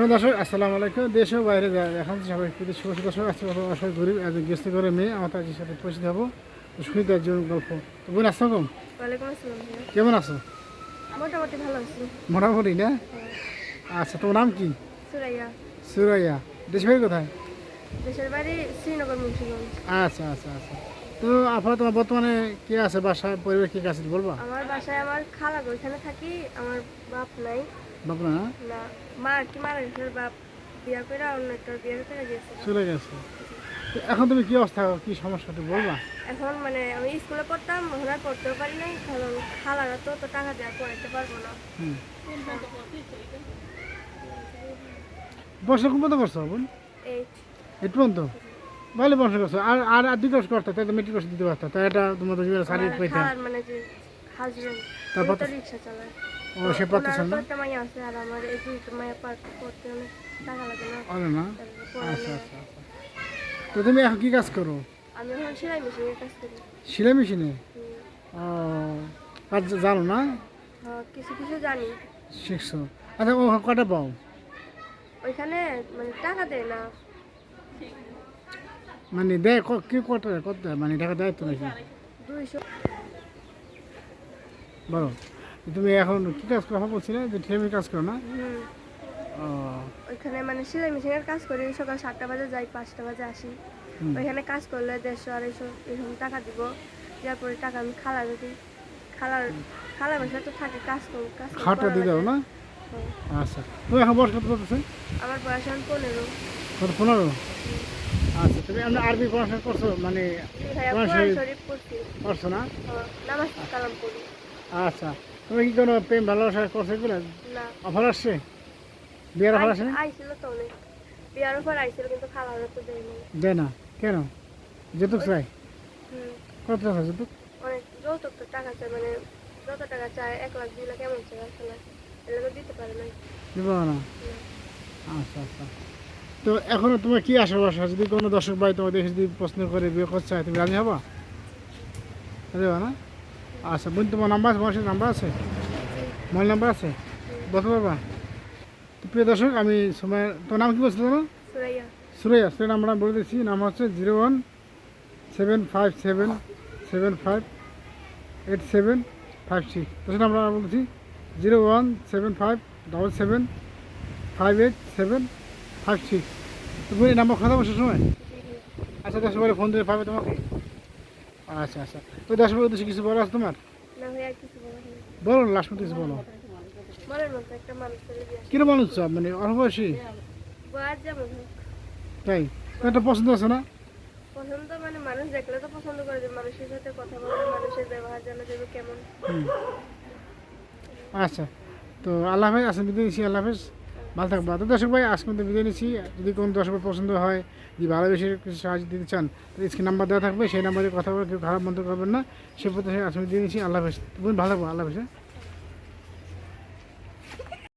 শুভ দর্শক আসসালামু আলাইকুম। দেশ বাইরে যা এখন সবাই প্রতি শুভ দর্শক আসলে গরিব একজন গেস্ট করে মেয়ে আমার তার সাথে হব। তো শুনি তার জীবন গল্প। তো বোন আসসালাম ভাইয়া। কেমন আছো? মোটামুটি ভালো আছি। মোটামুটি না? আচ্ছা তোমার নাম কি? সুরাইয়া। সুরাইয়া। কোথায়? দেশের বাড়ি শ্রীনগর মুন্সিগঞ্জ। আচ্ছা আচ্ছা আচ্ছা। তো আপনার তোমার বর্তমানে কে আছে বাসায় পরিবার কে আছে বলবা? আমার বাসায় আমার খালা ওইখানে থাকি আমার বাপ নাই। বাপরা না না মা কি মারা গেছে বাপ বিয়া করে অন্য একটা বিয়ে করে গেছে। চলে গেছে। এখন তুমি কি অবস্থা কি সমস্যা একটু বলবা? এখন মানে আমি স্কুলে পড়তাম এখন পড়তেও পারি নাই কারণ খালারা তো তো টাকা দেওয়া পড়াইতে পারব না। বর্ষা কোন পর্যন্ত করছ বোন? এই এইট পর্যন্ত? ভালো বর্ষা করছ। আর আর আর দুই কোর্স করতে তাই তো মেট্রিক কোর্স দিতে পারতো। তাই এটা তোমাদের জীবনে শারীরিক পাইতাম মানে যে হাজবেন্ড তারপর তো চালায়। ও সে পারতেছে না? একটা আছে আর আমার এই করতে অনেক টাকা লাগে না। না? আচ্ছা আচ্ছা আচ্ছা। তো তুমি এখন কি কাজ করো? আমি এখন সেলাই মেশিনের কাজ করি। সেলাই মেশিনে? ও কাজ জানো না? কিছু কিছু জানি। শিখছো। আচ্ছা ও কটা পাও? ওইখানে মানে টাকা দেয় না। মানে দেয় ক- কত দেয়? মানে টাকা দেয় তো নাকি? বলো তুমি এখন কি কাজ করো? বলছিলে যে ঠেমি কাজ করো না? ওইখানে মানে সেলাই মেশিনের কাজ করি সকাল সাতটা বাজে যাই পাঁচটা বাজে আসি। ওইখানে কাজ করলে দেড়শো আড়াইশো এরকম টাকা দিব। যার পরে টাকা আমি খালা দিই খালার খালা বাসা তো থাকে কাজ করি কাজ করা দিয়ে দাও না। আচ্ছা। তুমি এখন বয়স কত করতেছে আমার বয়স এখন পনেরো। পনেরো? আচ্ছা তুমি আপনি আরবি পড়াশোনা করছ মানে করছ না? হ্যাঁ, আচ্ছা তুমি কি কোনো প্রেম ভালোবাসা করছ এগুলো না? অফার আসছে? বিয়ের অফার আসে আই- আইছিল তো অনেক। বিয়ার উপর আইছিল কিন্তু খালারা তো দেয় দেয় না। কেন? যেতুক চাই? কত টাকা যেতুক? অনেক। যৌতুক তো টাকা চায় মানে যত টাকা চায় এক লাখ দুই লাখ এমন চায় আসলে। এগুলো দিতে পারে না দিব না। আচ্ছা আচ্ছা। তো এখনও তোমার কি বাসা যদি কোনো দর্শক ভাই তোমার দেখে যদি প্রশ্ন করে বিয়ে করতে চায় তুমি রাজি হবা? রাজি হবা না? আচ্ছা বোন তোমার নাম্বার আছে? মানুষের নাম্বার আছে? মোবাইল নাম্বার আছে? বলতে পারবা তো প্রিয় দর্শক আমি সময় তোমার নাম কি বলছিল তোমার সুরাইয়া। সুরেয়া সুরের নাম্বার আমি বলে দিচ্ছি। নাম হচ্ছে zero one seven five seven seven five eight seven five six. দশের নাম্বার আমি বলছি zero one seven five double seven five eight seven six তুমি নাম্বার কথা বসার সময়? আচ্ছা দশ বলে ফোন দিয়ে পাবে তোমাকে? আচ্ছা আচ্ছা। তো দশ বলে উদ্দেশ্যে কিছু বলো আছে তোমার? বলো লাস্ট মতো কিছু বলো। কিরম মানুষ চাও? মানে অল্প বয়সী? তাই? একটা পছন্দ আছে না? পছন্দ মানে মানুষ দেখলে তো পছন্দ করে যে মানুষের সাথে কথা বলে মানুষের ব্যবহার জানা যাবে কেমন। আচ্ছা। তো আল্লাহ ভাই আসেন বিদায় আল্লাহ হাফেজ। ভালো থাকব তো দর্শক ভাই আজকে মধ্যে বিদায় নিচ্ছি। যদি কোনো দর্শক পছন্দ হয়, যদি ভালোবেসে কিছু সাহায্য দিতে চান, তাহলে স্ক্রিন নাম্বার দেওয়া থাকবে। সেই নাম্বারে কথা বলে কেউ খারাপ মন্তব্য করবেন না। সে প্রতি আজকে দিয়ে নিচ্ছি। আল্লাহ হাফেজ। ভালো থাকব আল্লাহ হাফেজ?